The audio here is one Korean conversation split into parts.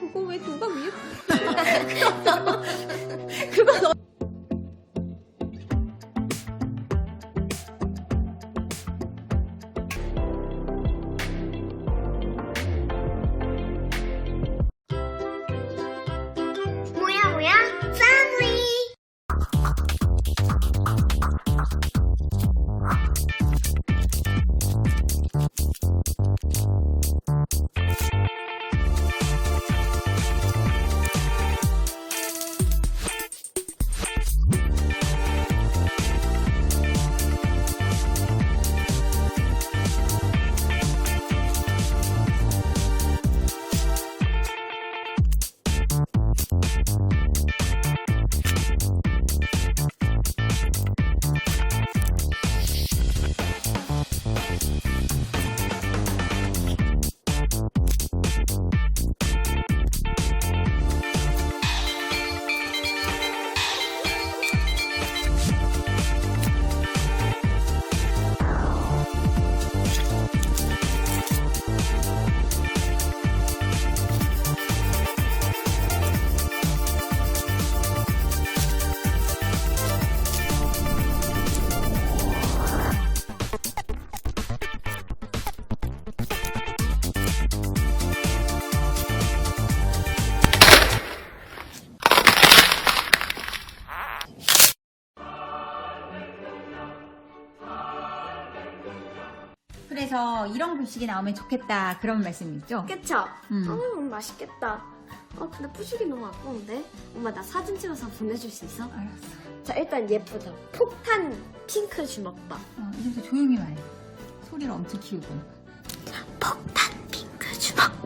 그거 왜 누가 위에? 그거 너. 그래서 이런 급식이 나오면 좋겠다 그런 말씀이죠? 그쵸? 음. 어, 맛있겠다. 어, 근데 푸죽이 너무 아까운데? 엄마, 나 사진 찍어서 보내줄 수 있어? 알았어. 자, 일단 예쁘다. 폭탄 핑크 주먹밥. 어, 이제부터 조용히 말해. 소리를 엄청 키우고. 폭탄 핑크 주먹밥.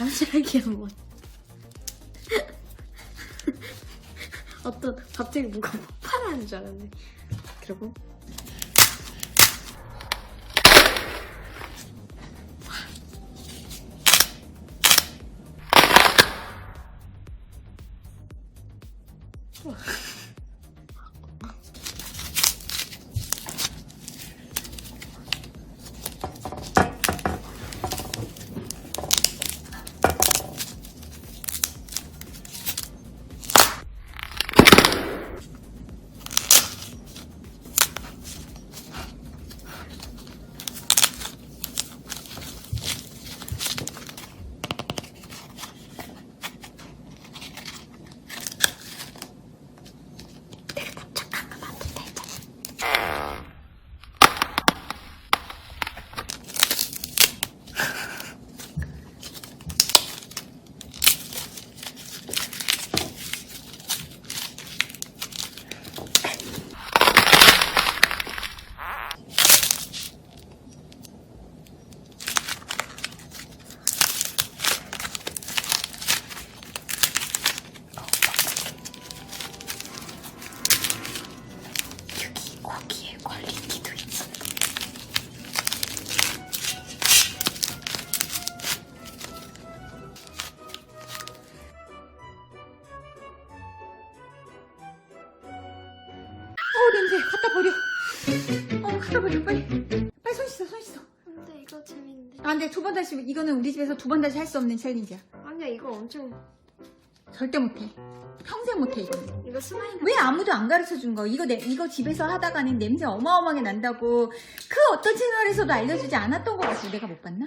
깜짝이야, 뭐. 어떤, 갑자기 누가 폭발하는 줄 알았네. 그리고, 고 갖다 버려. 어 갖다 버려 빨리. 빨리 손 씻어 손 씻어. 근데 이거 재밌는데. 아 근데 두 번 다시 이거는 우리 집에서 두 번 다시 할 수 없는 챌린지야. 아니야, 이거 엄청 절대 못해. 평생 못해 이거. 이거 슬라임. 왜 아무도 안 가르쳐 준 거? 이거 내, 이거 집에서 하다가는 냄새 어마어마하게 난다고 그 어떤 채널에서도 알려주지 않았던 것 같아. 내가 못 봤나?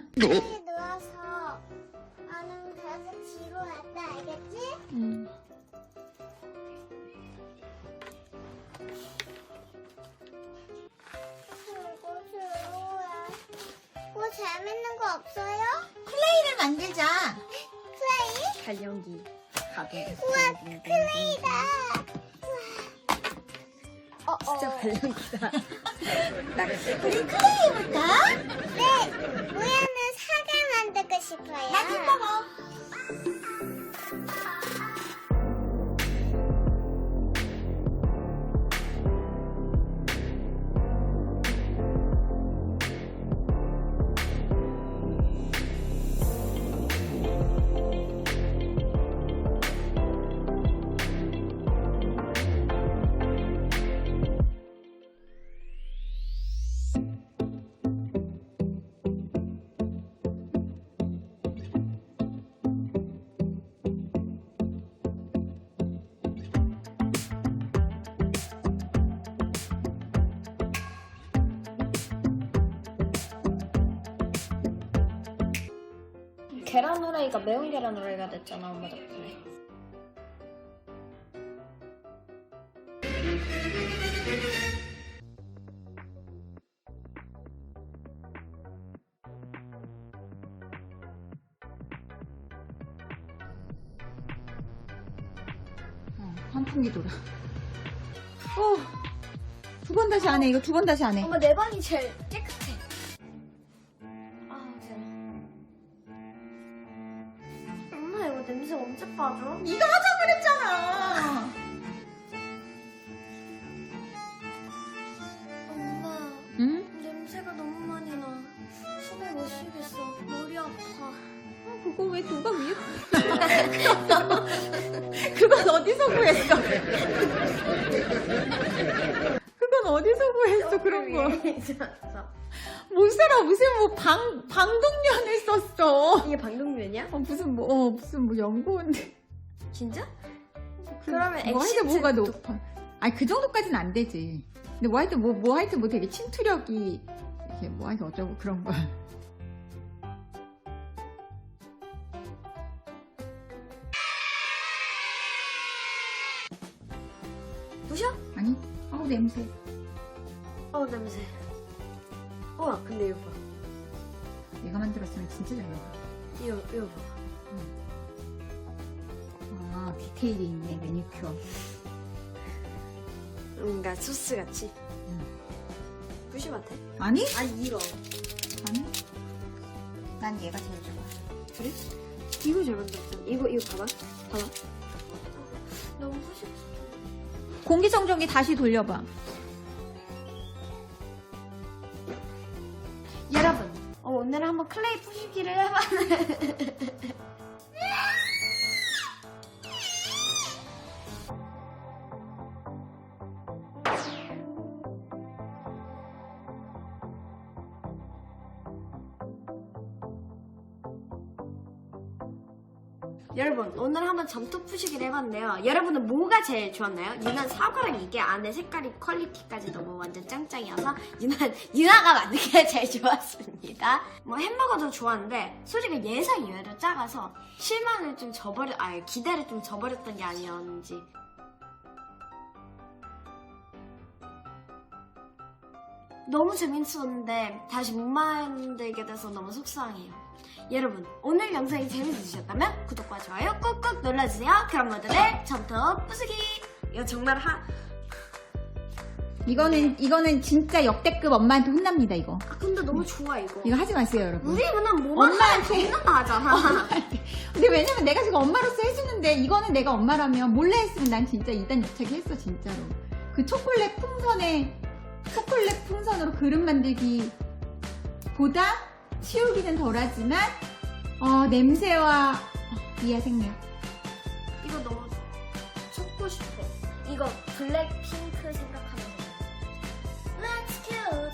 거 없어요? 클레이를 만들자. 플레이? 발연기. 가게. 우와 플레이다. 어, 진짜 어. 발연기다. 우리 클레이부터? 네. 계란 후라이가 매운 계란 후라이가 됐잖아 엄마 덕분에. 어, 환풍기 돌아. 어. 두 번 다시 안 해. 이거 두 번 다시 안 해. 엄마 내 방이 제일 깨끗 냄새 언제 빠져? 네가 하자 그랬잖아. 엄마 응? 냄새가 너무 많이 나. 숨을 못 쉬겠어. 머리 아파. 어, 그거 왜 누가 위에? 그건 어디서 구했어? 그건 어디서 구했어 그런 거? 못 살아 무슨 뭐방 방독면을 썼어. 이게 방독면이야? 어, 무슨 뭐 어, 무슨 뭐 연구원데. 진짜? 그러면 뭐 하여튼 엑시트 뭐가 또- 높아. 아니 그 정도까지는 안 되지. 근데 뭐 하여튼 뭐, 뭐 하여튼 뭐 되게 침투력이 이렇게 뭐 하여튼 어쩌고 그런 거야. 부셔? 아니 아우 냄새. 어 냄새. 우와 근데 이거 봐. 내가 만들었으면 진짜 잘 나와. 이거 이거 봐. 아 디테일이 있네 매니큐어. 뭔가 소스 같이. 응. 부시 같아? 아니? 아 이거. 아니. 난 얘가 제일 좋아. 그래? 이거 잘 만들었잖아. 이거 이거 봐봐. 봐봐. 너무 부시. 공기청정기 다시 돌려봐. 한번 클레이 부시기를 해봤는데. 여러분 오늘 한번 점토 푸시기를 해봤는데요 여러분은 뭐가 제일 좋았나요? 유난 사과랑 이게 안에 색깔이 퀄리티까지 너무 완전 짱짱이어서 유난 유나가 만든 게 제일 좋았습니다 뭐 햄버거도 좋았는데 솔직히 예상 이외로 작아서 실망을 좀 저버려 아 기대를 좀 저버렸던 게 아니었는지 너무 재밌었는데 다시 못 만들게 돼서 너무 속상해요. 여러분 오늘 영상이 재밌으셨다면 구독과 좋아요 꾹꾹 눌러주세요. 그럼 모두들 점토 부수기 이거 정말 하 이거는 이거는 진짜 역대급 엄마한테 혼납니다 이거. 아, 근데 너무 좋아 이거. 이거 하지 마세요 여러분. 우리 맨날 뭐만 하면 엄마한테. 혼난다 하잖아. 근데 왜냐면 내가 지금 엄마로서 해주는데 이거는 내가 엄마라면 몰래 했으면 난 진짜 이단 옆차기 했어 진짜로. 그 초콜릿 풍선에 초콜릿 풍선으로 그릇 만들기 보다 치우기는 덜하지만 어, 냄새와 미아 생략. 이거 너무 찾고 싶어. 이거 블랙핑크 생각하면서 Let's kill